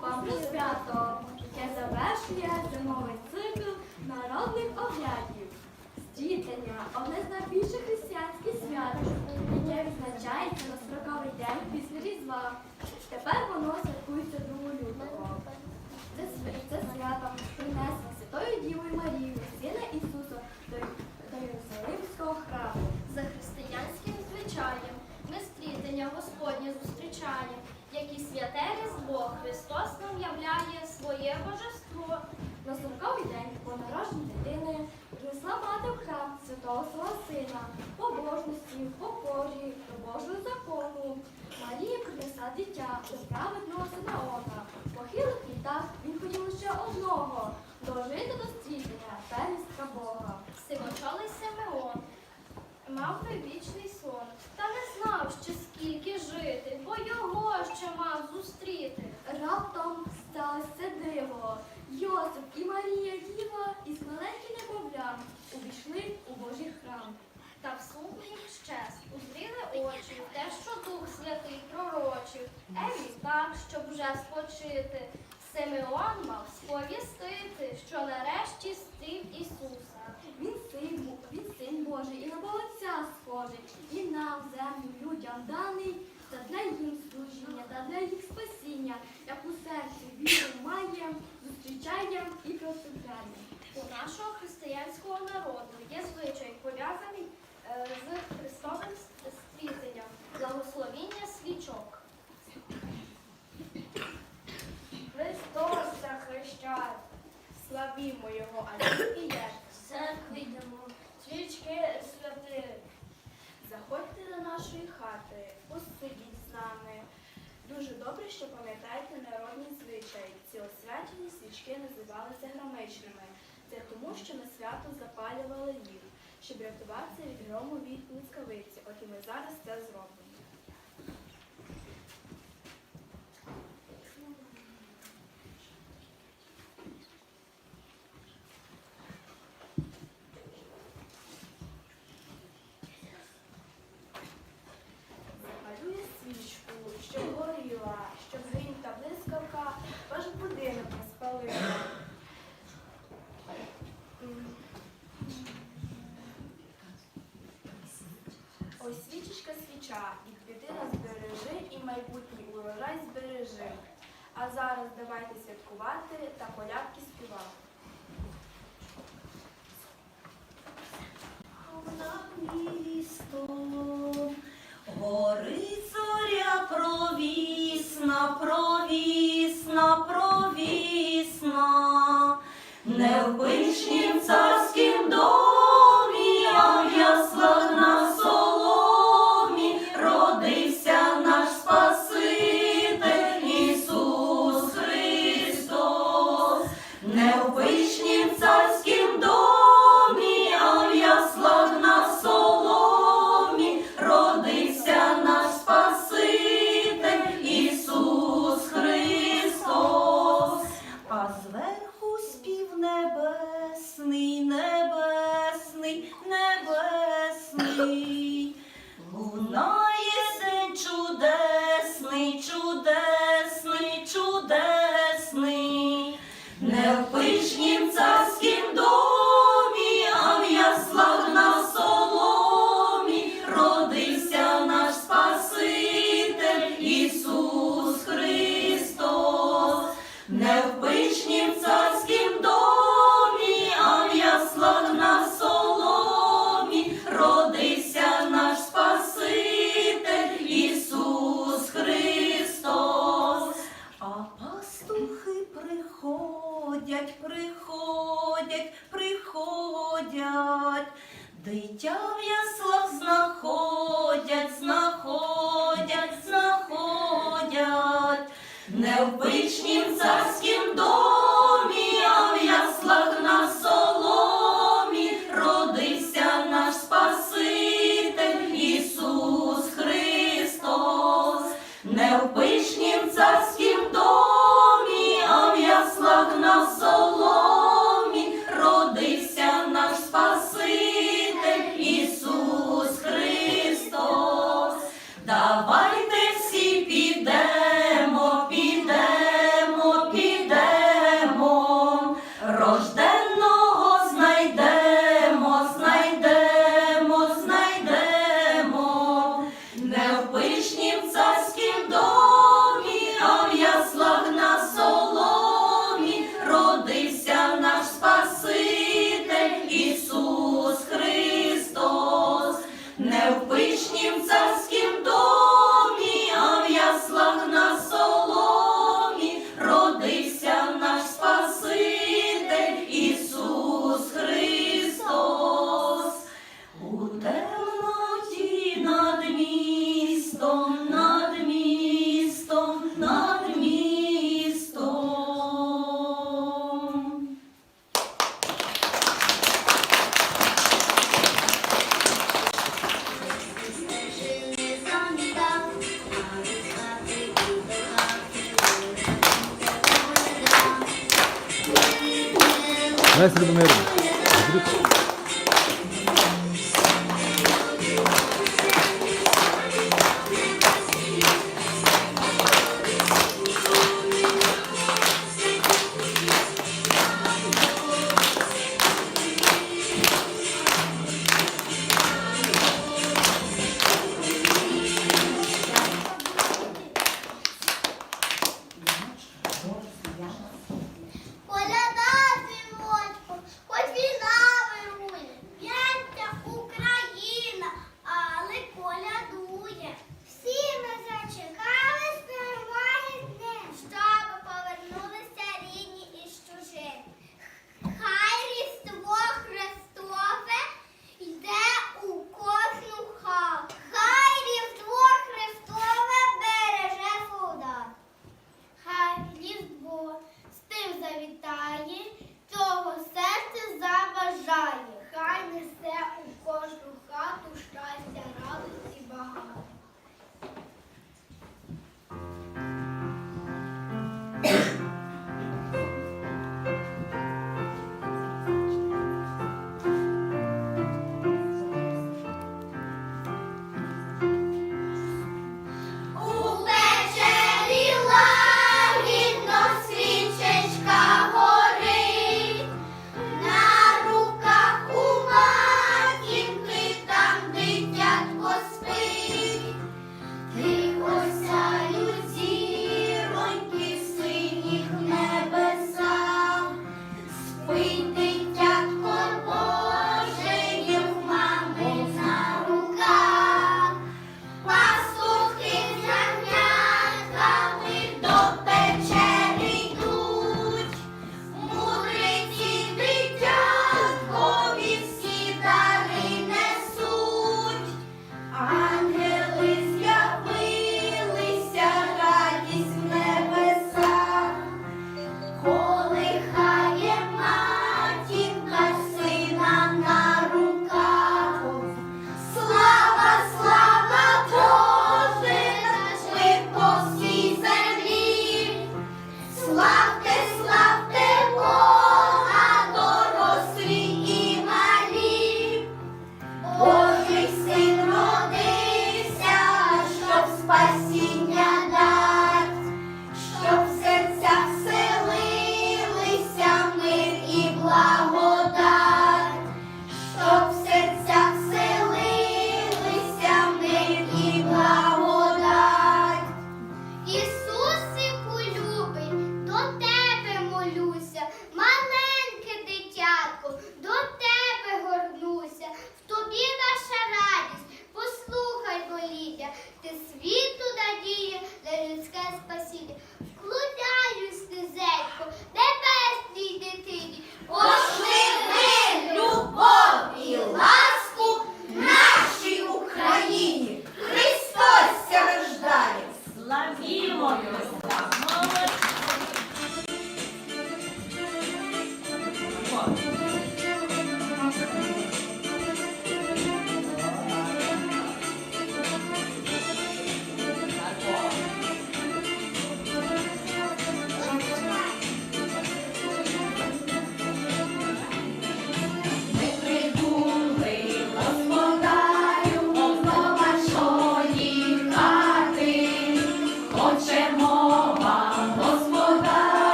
вам свято, яке завершує зимовий цикл народних оглядів. Здійснення одне з найбільших християнських свят, яке відзначається на строковий день після Різдва. Тепер воно святкується 2 лютого. Це, це свято принесли Святою Дівою Марією, сина Ісуса до, до храму. За християнським звичаєм ми стрітення Господнє зустрічаємо, святе Різдво Христос нам являє своє божество. На сороковий день по народженні дитини принесла мати в храм святого свого сина, побожності, покорі, до Божого закону. Марія принесла дитя до праведного Синаона. Похилих літах він хотів лише одного дожити до стрітення первістка Бога. Сивочолий спочити. Симеон мав сповістити, що нарешті стрів Ісуса. Він син, він син Божий і на Отця схожий, і нам землю людям даний, та для їм служіння, та для їх спасіння, як у серці віру маєм, зустрічаєм і прославляєм. У нашого християнського народу є звичай пов'язаний е, з Христовим с- стрітенням, благословіння свічок. Христос захищає, славімо Його, а і є. Церкви йдемо. Свічки святи. Заходьте до нашої хати, посидіть з нами. Дуже добре, що пам'ятаєте народні звичаї. Ці освячені свічки називалися громичними. Це тому, що на свято запалювали їх, щоб рятуватися від грому від блискавиці. От і ми зараз це зробимо. Ось свічечка свіча, і біди нас бережи, і майбутній урожай збережи. А зараз давайте святкувати та колядки співати. містом. Горить зоря провісна, провісна, провісна, не в пишнім царськім домі,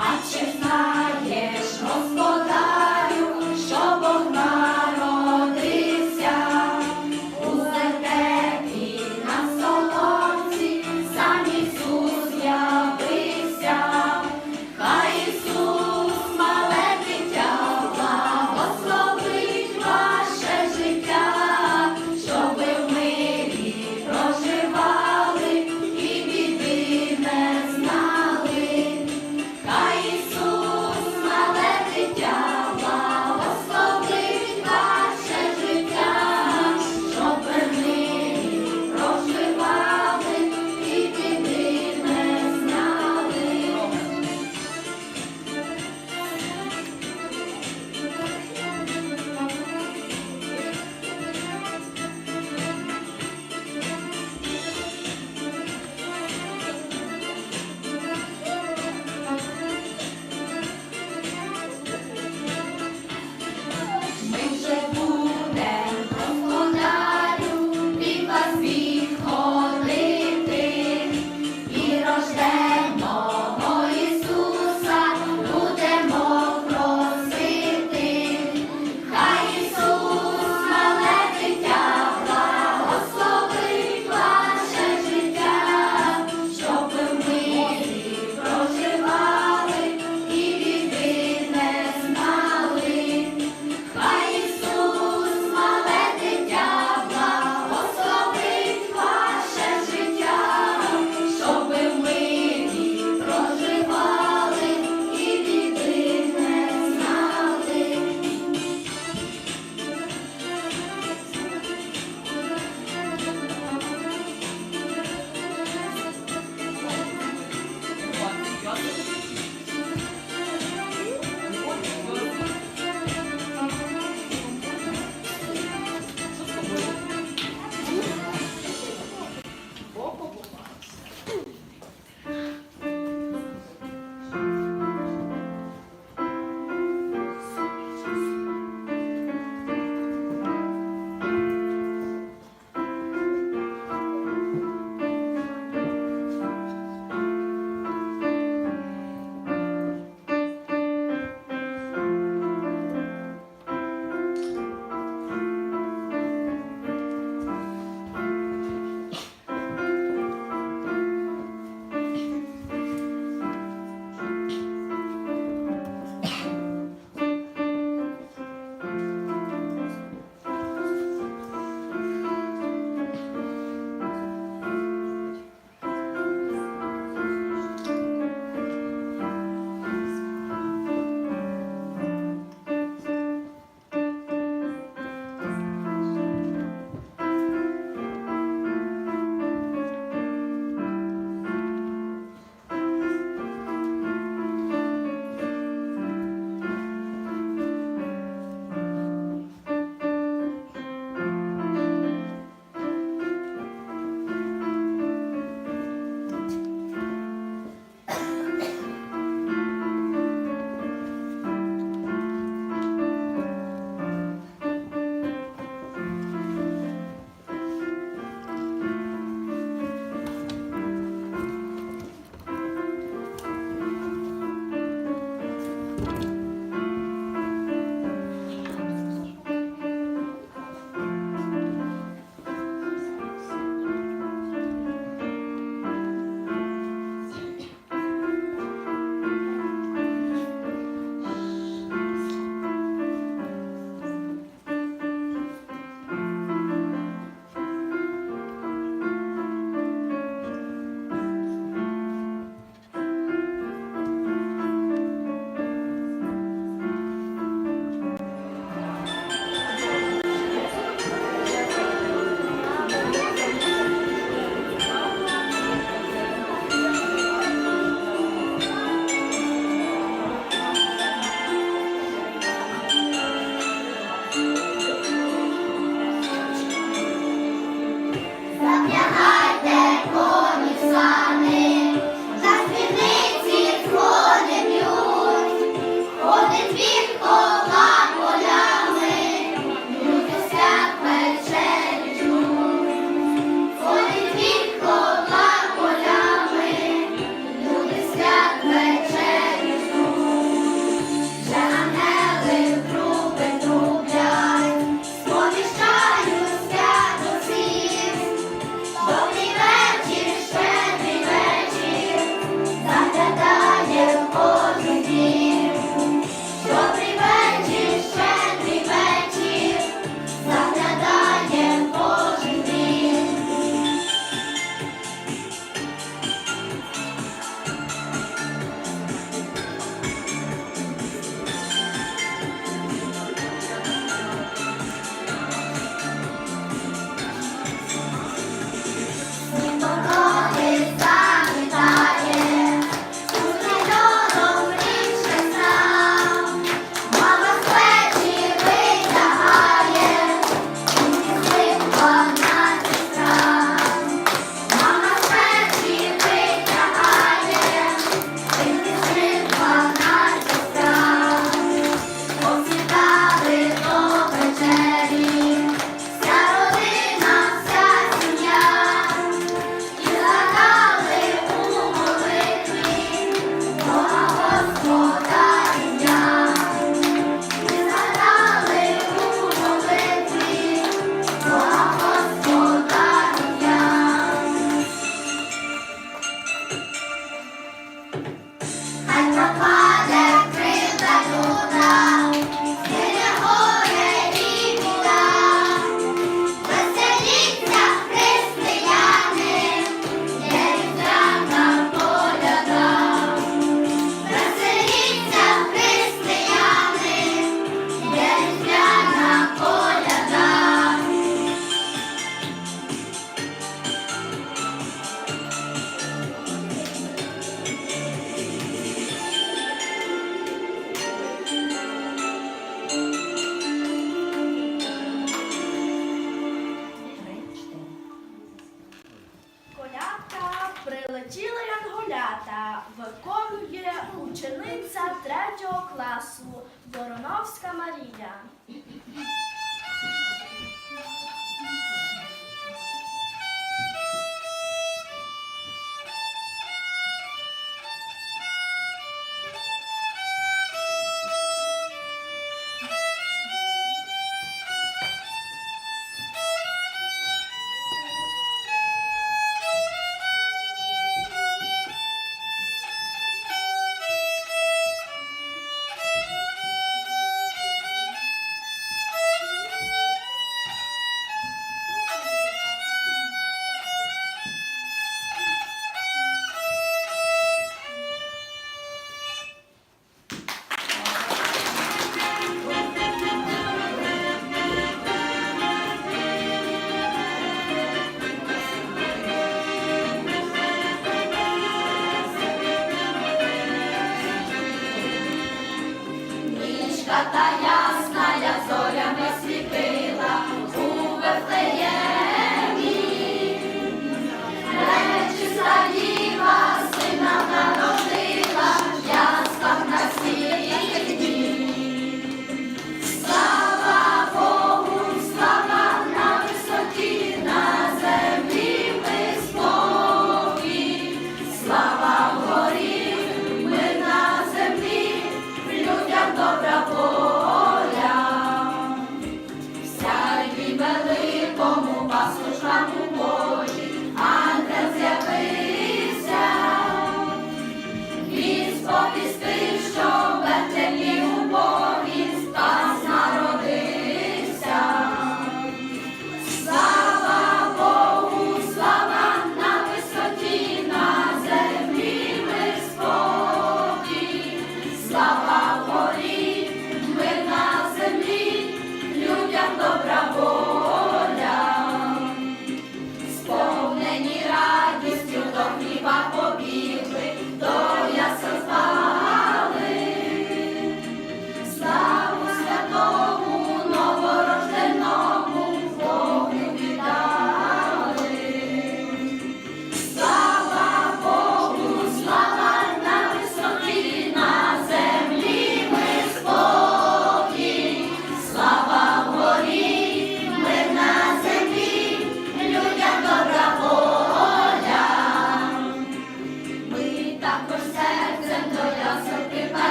Watch it fly.